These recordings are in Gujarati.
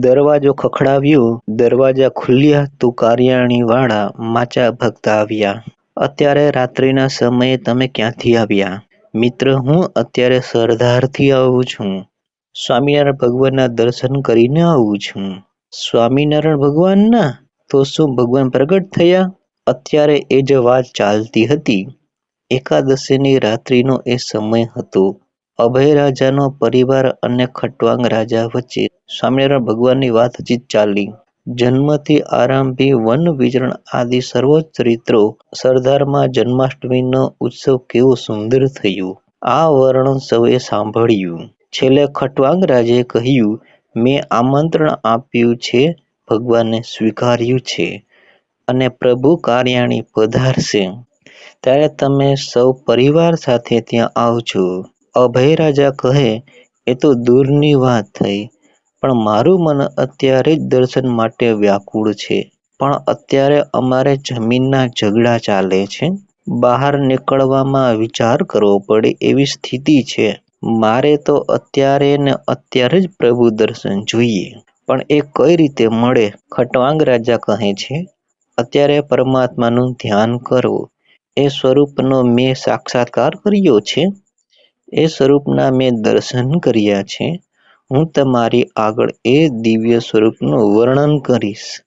દરવાજો ખખડાવ્યો, દરવાજા ખુલ્યા, તો કારિયાણી વાળા માચા ભક્ત આવ્યા. અત્યારે રાત્રિના સમયે તમે ક્યાંથી આવ્યા? મિત્ર, હું અત્યારે સરદારથી આવું છું. સ્વામિનારાયણ ભગવાનના દર્શન કરીને આવું છું. સ્વામિનારાયણ ભગવાનના? તો શું ભગવાન પ્રગટ થયા? અત્યારે એ જ વાત ચાલતી હતી. એકાદશીની રાત્રિનો એ સમય હતો. અભય રાજાનો પરિવાર અને ખટવાંગ રાજા વચ્ચે સ્વામિનારાયણ ભગવાનની વાતચીત ચાલી. જન્મથી આરંભી વન વિચરણ આદિ સર્વોચ્ચ ચરિત્રો સરદારમાં જન્માષ્ટમીનો ઉત્સવ કેવો સુંદર થયો. આ વર્ણન સૌએ સાંભળ્યું. છેલ્લે ખટવાંગ રાજે કહ્યું, મેં આમંત્રણ આપ્યું છે, ભગવાને સ્વીકાર્યું છે અને પ્રભુ કાર્યાણી પધારશે. ત્યારે તમે સૌ પરિવાર સાથે ત્યાં આવજો. અભય રાજા કહે, એ તો દૂરની વાત થઈ, પણ મારું મન અત્યારે જ દર્શન માટે વ્યાકુળ છે. પણ અત્યારે અમારે જમીનના ઝઘડા ચાલે છે. બહાર નીકળવામાં વિચાર કરવો પડે એવી સ્થિતિ છે. મારે તો અત્યારે ને અત્યારે જ પ્રભુ દર્શન જોઈએ. પણ એ કઈ રીતે મળે ખટવાંગ રાજા કહે છે, અત્યારે પરમાત્માનું ધ્યાન કરો. એ સ્વરૂપનો મેં સાક્ષાત્કાર કર્યો છે. એ સ્વરૂપના મેં દર્શન કર્યા છે. હું તમારી આગળ એ દિવ્ય સ્વરૂપનું વર્ણન કરીશ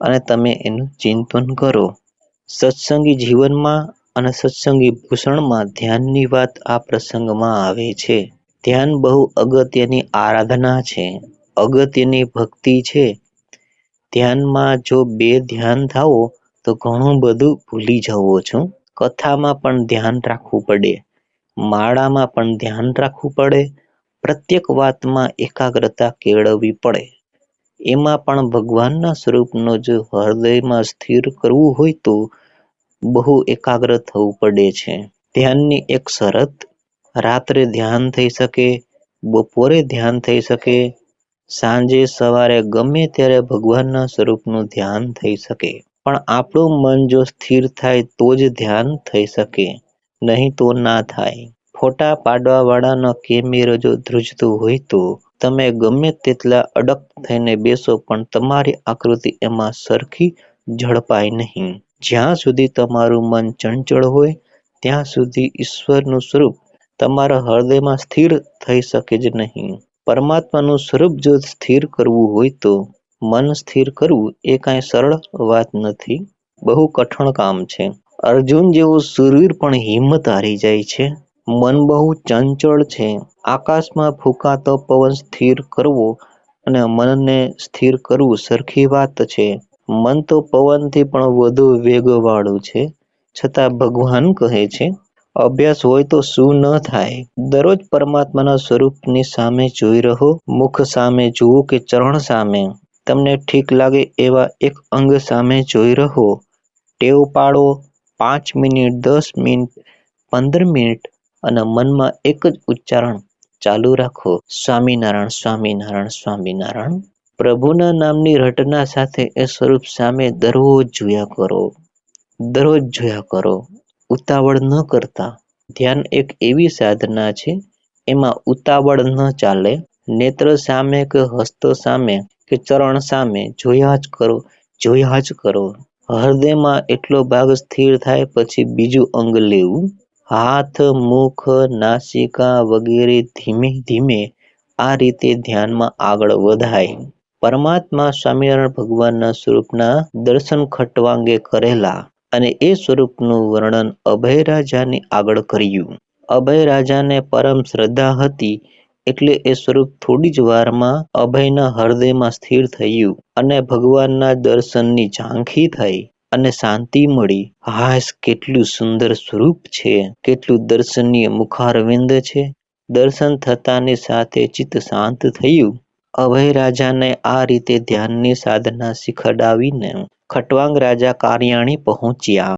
અને તમે એનું ચિંતન કરો. સત્સંગી જીવનમાં અને સત્સંગી ભૂષણમાં ધ્યાનની વાત આ પ્રસંગમાં આવે છે. ધ્યાન બહુ અગત્યની આરાધના છે. અગત્યની ભક્તિ છે. ધ્યાનમાં જો બે ધ્યાન થાવો તો ઘણું બધું ભૂલી જવો છું. કથામાં પણ ધ્યાન રાખવું પડે. માળામાં પણ ધ્યાન રાખવું પડે, પ્રત્યેક વાતમાં એકાગ્રતા કેળવવી પડે. એમાં પણ ભગવાનના સ્વરૂપનો જો હૃદયમાં સ્થિર કરવું હોય તો બહુ એકાગ્ર થવું પડે છે. ધ્યાનની એક શરત, રાત્રે ધ્યાન થઈ શકે, બપોરે ધ્યાન થઈ શકે, સાંજે સવારે ગમે ત્યારે ભગવાનના સ્વરૂપનું ધ્યાન થઈ શકે. પણ આપણું મન જો સ્થિર થાય તો જ ધ્યાન થઈ શકે. નહીં તો ના થાય. ફોટા પાડવા વાળાનો કેમેરો જો ધ્રુજતો હોય તો તમે ગમે તેટલા અડક થઈને બેસો, પણ તમારી આકૃતિ એમાં સરખી ઝડપાય નહીં. જ્યાં સુધી તમારું મન ચંચળ હોય, ત્યાં સુધી ઈશ્વરનું સ્વરૂપ તમારા હૃદયમાં સ્થિર થઈ શકે જ નહીં. પરમાત્માનું સ્વરૂપ જો સ્થિર કરવું હોય તો મન સ્થિર કરવું એ કાંઈ સરળ વાત નથી. બહુ કઠણ કામ છે. અર્જુન જેવો સુરવીર પણ હિંમત હારી જાય છે. મન બહુ ચંચળ છે. આકાશમાં ફૂંકાતો પવન સ્થિર કરવો અને મનને સ્થિર કરવું સરખી વાત છે. મન તો પવનથી પણ વધુ વેગવાળું છે. છતાં ભગવાન કહે છે, અભ્યાસ હોય તો શું ન થાય. દરરોજ પરમાત્માના સ્વરૂપની સામે જોઈ રહો. મુખ સામે જુઓ કે ચરણ સામે. તમને ઠીક લાગે એવા એક અંગ સામે જોઈ રહો. ટેવ પાડો પાંચ મિનિટ, દસ મિનિટ, પંદર મિનિટ અને મનમાં એક જ ઉચ્ચારણ ચાલુ રાખો. સ્વામિનારાયણ સ્વામિનારાયણ સ્વામિનારાયણ. પ્રભુના નામની રટના સાથે એ સ્વરૂપ સામે દરરોજ જોયા કરો. દરરોજ જોયા કરો. ઉતાવળ ન કરતા. ધ્યાન એક એવી સાધના છે, એમાં ઉતાવળ ન ચાલે. નેત્ર સામે કે હસ્ત સામે કે ચરણ સામે જોયા જ કરો, જોયા જ કરો. હૃદયમાં એટલો ભાગ સ્થિર થાય પછી બીજું અંગ લેવું. હાથ, મુખ, નાસિકા વગેરે ધીમે ધીમે આ રીતે ધ્યાનમાં આગળ વધાય. પરમાત્મા સ્વામિનારાયણ ભગવાનના સ્વરૂપના દર્શન ખટવાંગે કરેલા અને એ સ્વરૂપનું વર્ણન અભય રાજાને આગળ કર્યું. અભય રાજાને પરમ શ્રદ્ધા હતી એટલે એ સ્વરૂપ થોડી જ વારમાં અભયના હૃદયમાં સ્થિર થયું અને ભગવાનના દર્શનની ઝાંખી થઈ. અને શાંતિ મળી. હાશ, કેટલું સુંદર સ્વરૂપ છે. કેટલું દર્શનીય મુખારવિંદ છે. દર્શન થતાની સાથે ચિત્ત શાંત થયું. અભય રાજાને આ રીતે ધ્યાનની સાધના શીખડાવીને ખટવાંગ રાજા કાર્યાણી પહોંચ્યા.